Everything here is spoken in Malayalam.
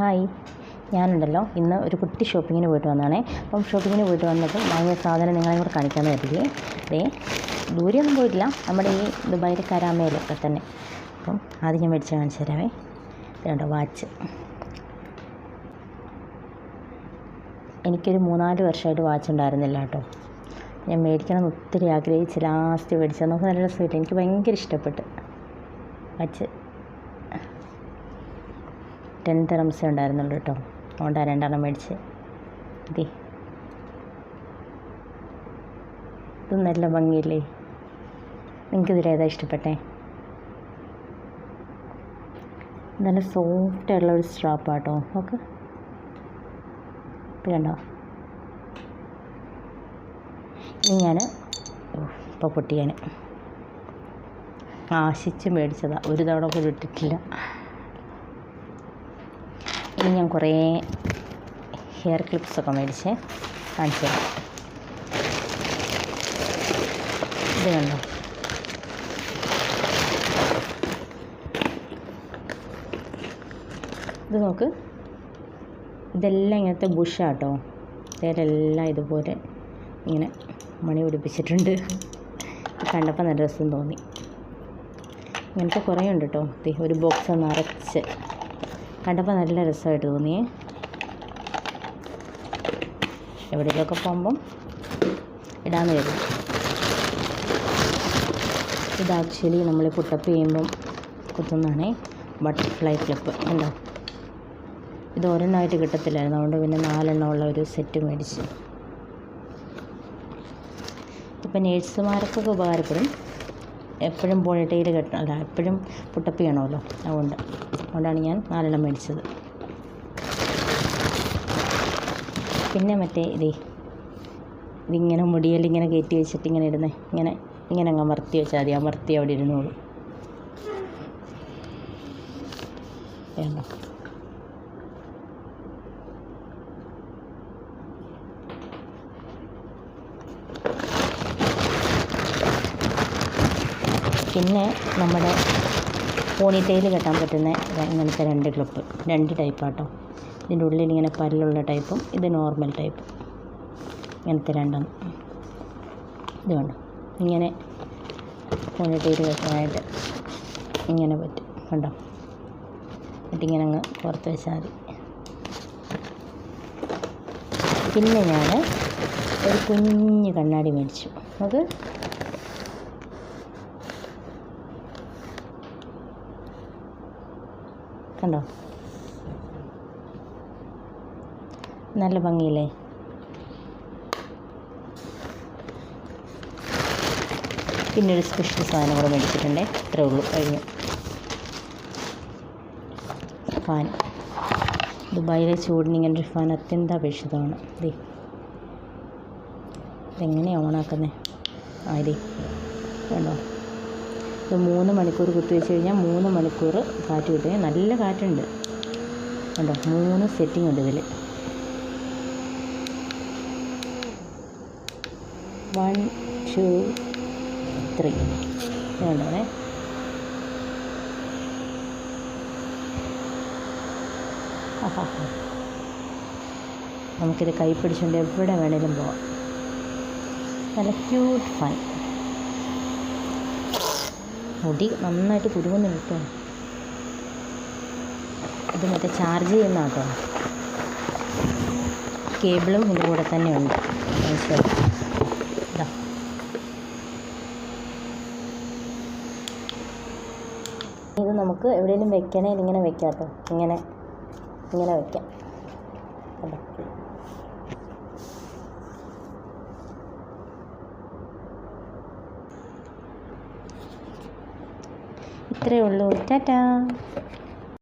ഹായ്. ഞാനുണ്ടല്ലോ. ഇന്ന് ഒരു കുട്ടി ഷോപ്പിങ്ങിന് പോയിട്ട് വന്നതാണേ. അപ്പം ഷോപ്പിങ്ങിന് പോയിട്ട് വന്നപ്പോൾ വാങ്ങിയ സാധനം നിങ്ങളെ കൂടെ കാണിക്കാമെന്ന് കരുതിയേ അതേ ദൂരെയൊന്നും പോയിട്ടില്ല. നമ്മുടെ ഈ ദുബായിലെ കരാമയിലൊക്കെ തന്നെ. അപ്പം ആദ്യം ഞാൻ മേടിച്ച് കാണിച്ചു തരാമേ ഇതുണ്ട് വാച്ച്. എനിക്കൊരു മൂന്നാൽ വർഷമായിട്ട് വാച്ച് ഉണ്ടായിരുന്നില്ല കേട്ടോ. ഞാൻ മേടിക്കണം ഒത്തിരി ആഗ്രഹിച്ച് ലാസ്റ്റ് മേടിച്ചത്. നമുക്ക് നല്ല സ്വീറ്റ് എനിക്ക് ഭയങ്കര ഇഷ്ടപ്പെട്ട്. വാച്ച്. ടെൻ തെറംസേ ഉണ്ടായിരുന്നുള്ളൂ കേട്ടോ. അതുകൊണ്ടാണ് രണ്ടെണ്ണം മേടിച്ച്. ഇതേ ഇത് നല്ല ഭംഗിയില്ലേ? നിങ്ങൾക്ക് ഇതിലേതാ ഇഷ്ടപ്പെട്ടേ? നല്ല സോഫ്റ്റ് ആയിട്ടുള്ള ഒരു സ്ട്രാപ്പാട്ടോ നോക്ക്. കണ്ടോ? ഇനി ഞാൻ ഇപ്പോൾ പൊട്ടിയാൻ ആശിച്ച് മേടിച്ചതാണ് ഒരു തവണ പോലും ഇട്ടിട്ടില്ല. ഇനി ഞാൻ കുറേ ഹെയർ ക്ലിപ്സൊക്കെ മേടിച്ച് കാണിച്ചു തരാം. ഇത് കണ്ടോ? ഇത് നോക്ക്. ഇതെല്ലാം ഇങ്ങനത്തെ ബുഷാട്ടോ ഇതെല്ലാം ഇതുപോലെ ഇങ്ങനെ മണി പിടിപ്പിച്ചിട്ടുണ്ട്. കണ്ടപ്പോൾ നല്ല രസം തോന്നി. ഇങ്ങനത്തെ കുറേ ഉണ്ട് കേട്ടോ ഒരു ബോക്സ് നിറച്ച് കണ്ടപ്പോൾ നല്ല രസമായിട്ട് തോന്നി എവിടെയൊക്കെ പോകുമ്പം ഇടാന്ന് വരും. ഇത് ആക്ച്വലി നമ്മൾ പുട്ടപ്പ് ചെയ്യുമ്പം കുത്തുന്നതാണേ. ബട്ടർഫ്ലൈ ക്ലിപ്പ് ഉണ്ടോ ഇത് ഒരെണ്ണമായിട്ട് കിട്ടത്തില്ലായിരുന്നു. അതുകൊണ്ട് പിന്നെ നാലെണ്ണമുള്ള ഒരു സെറ്റ് മേടിച്ച്. ഇപ്പം നേഴ്സുമാർക്കൊക്കെ ഉപകാരപ്പെടും. എപ്പോഴും പോണിട്ടയിൽ കെട്ടണം. അല്ല എപ്പോഴും പുട്ടപ്പ് ചെയ്യണമല്ലോ. അതുകൊണ്ട്. അതുകൊണ്ടാണ് ഞാൻ നാലെണ്ണം മേടിച്ചത്. പിന്നെ മറ്റേ ഇതേ ഇതിങ്ങനെ മുടിയിൽ ഇങ്ങനെ കയറ്റി വെച്ചിട്ട് ഇങ്ങനെ ഇടുന്നേ. ഇങ്ങനെ ഇങ്ങനെ അങ്ങ് അമർത്തി വെച്ചാൽ മതി. അമർത്തി അവിടെ ഇരുന്നോളൂ. വേണ്ട. പിന്നെ നമ്മുടെ പോണിറ്റെയിൽ കെട്ടാൻ പറ്റുന്ന ഇങ്ങനത്തെ രണ്ട് ക്ലിപ്പ് രണ്ട് ടൈപ്പാട്ടോ ഇതിന്റെ ഉള്ളിൽ ഇങ്ങനെ പല്ലുള്ള ടൈപ്പും ഇത് നോർമൽ ടൈപ്പും ഇങ്ങനത്തെ രണ്ടെണ്ണം ഇത് വേണ്ട ഇങ്ങനെ പോണിറ്റെയിൽ കെട്ടാനായിട്ട് ഇങ്ങനെ പറ്റും. കണ്ടോ? എന്നിട്ടിങ്ങനെ അങ്ങ് പുറത്ത് വെച്ചാൽ മതി. പിന്നെ ഞാൻ ഒരു കുഞ്ഞ് കണ്ണാടി മേടിച്ചു. അത് കണ്ടോ? നല്ല ഭംഗിയില്ലേ? പിന്നെ ഒരു സ്പെഷ്യൽ സാധനം കൂടെ മേടിച്ചിട്ടുണ്ടേ. ഇത്രേ ഉള്ളൂ. കഴിഞ്ഞു. ഫാൻ. ദുബായിലെ ചൂടിന് ഇങ്ങനെ ഒരു ഫാൻ അത്യന്താപേക്ഷിതമാണ് ദേ. ഇതെങ്ങനെയാണ് ഓണാക്കുന്നത് ആ ഇതേ വേണ്ടോ മൂന്ന് മണിക്കൂർ കുത്തി വെച്ച് കഴിഞ്ഞാൽ മൂന്ന് മണിക്കൂർ കാറ്റ് കിട്ടും. നല്ല കാറ്റുണ്ട്. കണ്ടോ? മൂന്ന് സെറ്റിംഗ് ഉണ്ട് ഇതിൽ വൺ ടു ത്രീ വേണ്ടേ നമുക്കിത് കൈ പിടിച്ചുകൊണ്ട് എവിടെ വേണേലും പോവാം. നല്ല ക്യൂട്ട് ഫാൻ മുടി നന്നായിട്ട് കുരുങ്ങുന്നുണ്ട് കേട്ടോ. ഇത് മറ്റേ ചാർജ് ചെയ്യുന്ന കേട്ടോ കേബിളും ഇതിന്റെ കൂടെ തന്നെ ഉണ്ട്. ഇതാ. നമുക്ക് എവിടെയെങ്കിലും വെക്കണേ ഇങ്ങനെ വെക്കാം കേട്ടോ. ഇങ്ങനെ ഇങ്ങനെ വെക്കാം. ഇത്രയേ ഉള്ളൂ. ടാറ്റാ.